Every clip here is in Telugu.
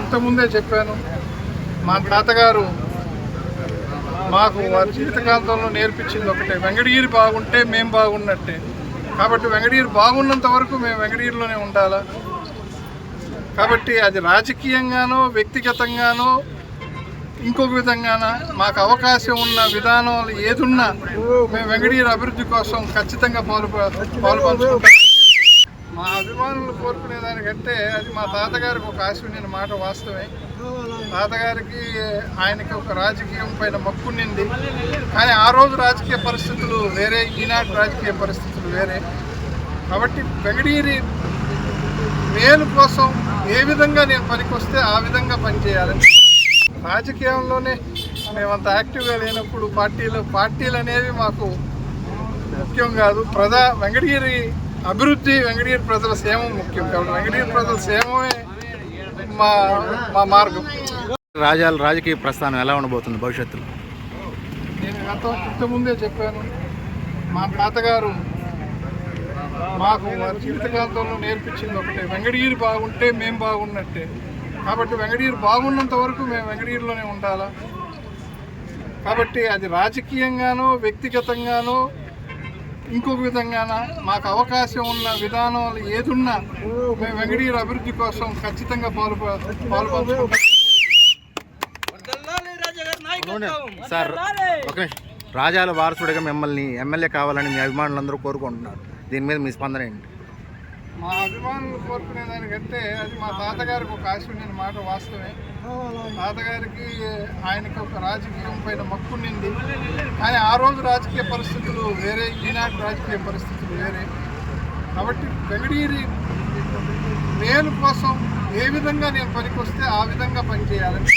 ఇంతకుముందే చెప్పాను. మా తాతగారు మాకు వారి జీవితకాలంలో నేర్పించింది ఒకటే. వెంకటగిరి బాగుంటే మేము బాగున్నట్టే. కాబట్టి వెంకటగిరి బాగున్నంత వరకు మేము వెంకటగిరిలోనే ఉండాలా? కాబట్టి అది రాజకీయంగానో వ్యక్తిగతంగానో ఇంకొక విధంగాన మాకు అవకాశం ఉన్న విధానాలు ఏదున్నా మేము వెంకటగిరి అభివృద్ధి కోసం ఖచ్చితంగా పాలు పాల్పంచుకుంటాం మా అభిమానులు కోరుకునే దానికంటే అది మా తాతగారికి ఒక ఆశ ఉండిన మాట వాస్తవమే. తాతగారికి ఆయనకి ఒక రాజకీయం పైన మక్కునింది కానీ ఆ రోజు రాజకీయ పరిస్థితులు వేరే ఈనాటి రాజకీయ పరిస్థితులు వేరే. కాబట్టి పెగడీరి మేలు కోసం ఏ విధంగా నేను పనికొస్తే ఆ విధంగా పనిచేయాలని. రాజకీయంలోనే మేమంత యాక్టివ్గా లేనప్పుడు పార్టీలు పార్టీలు అనేవి మాకు ముఖ్యం కాదు. ప్రజా వెంకటగిరి అభివృద్ధి వెంకటగిరి ప్రజల సేమ ముఖ్యం. కాబట్టి వెంకటగిరి ప్రజల సేమమే మా మా మార్గం. రాజాల రాజకీయ ప్రస్థానం ఎలా ఉండబోతుంది భవిష్యత్తులో? నేను గత ఇంతకుముందే చెప్పాను. మా తాతగారు మాకు వారి జీవితకాలంలో నేర్పించింది ఒకటే. వెంకటగిరి బాగుంటే మేము బాగున్నట్టే. కాబట్టి వెంకటగిరి బాగున్నంత వరకు మేము వెంకటగిరిలోనే ఉండాలా? కాబట్టి అది రాజకీయంగానో వ్యక్తిగతంగానో ఇంకొక విధంగాన మాకు అవకాశం ఉన్న విధానాలు ఏదున్నా మేము వెంకటగిరి అభివృద్ధి కోసం ఖచ్చితంగా పాలు పాల్పంచుకుంటాం సార్ ఒక నిమిషం. రాజాల వారసుడిగా మిమ్మల్ని ఎమ్మెల్యే కావాలని మీ అభిమానులందరూ కోరుకుంటున్నారు. దీని మీద మీ స్పందన ఏంటి? మా అభిమానులు కోరుకునే దానికంటే అది మా తాతగారికి ఒక ఆశ ఉండిన మాట వాస్తవమే. తాతగారికి ఆయనకి ఒక రాజకీయం పైన మక్కునింది కానీ ఆ రోజు రాజకీయ పరిస్థితులు వేరే ఈనాటి రాజకీయ పరిస్థితులు వేరే. కాబట్టి వెంకటగిరి మేలు కోసం ఏ విధంగా నేను పనికొస్తే ఆ విధంగా పనిచేయాలని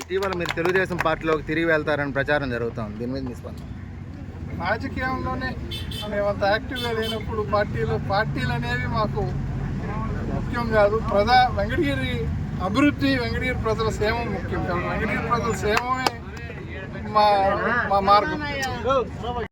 ఇటీవల మీరు తెలుగుదేశం పార్టీలోకి తిరిగి వెళ్తారని ప్రచారం జరుగుతుంది. దీని మీద మీ స్పందన? రాజకీయంలోనే మేమంత యాక్టివ్గా లేనప్పుడు పార్టీలు పార్టీలు అనేవి మాకు ముఖ్యం కాదు. ప్రజా వెంకటగిరి అభివృద్ధి వెంకటగిరి ప్రజల సేవ ముఖ్యం కాదు. వెంకటగిరి ప్రజల సేవమే మా మా మార్గం.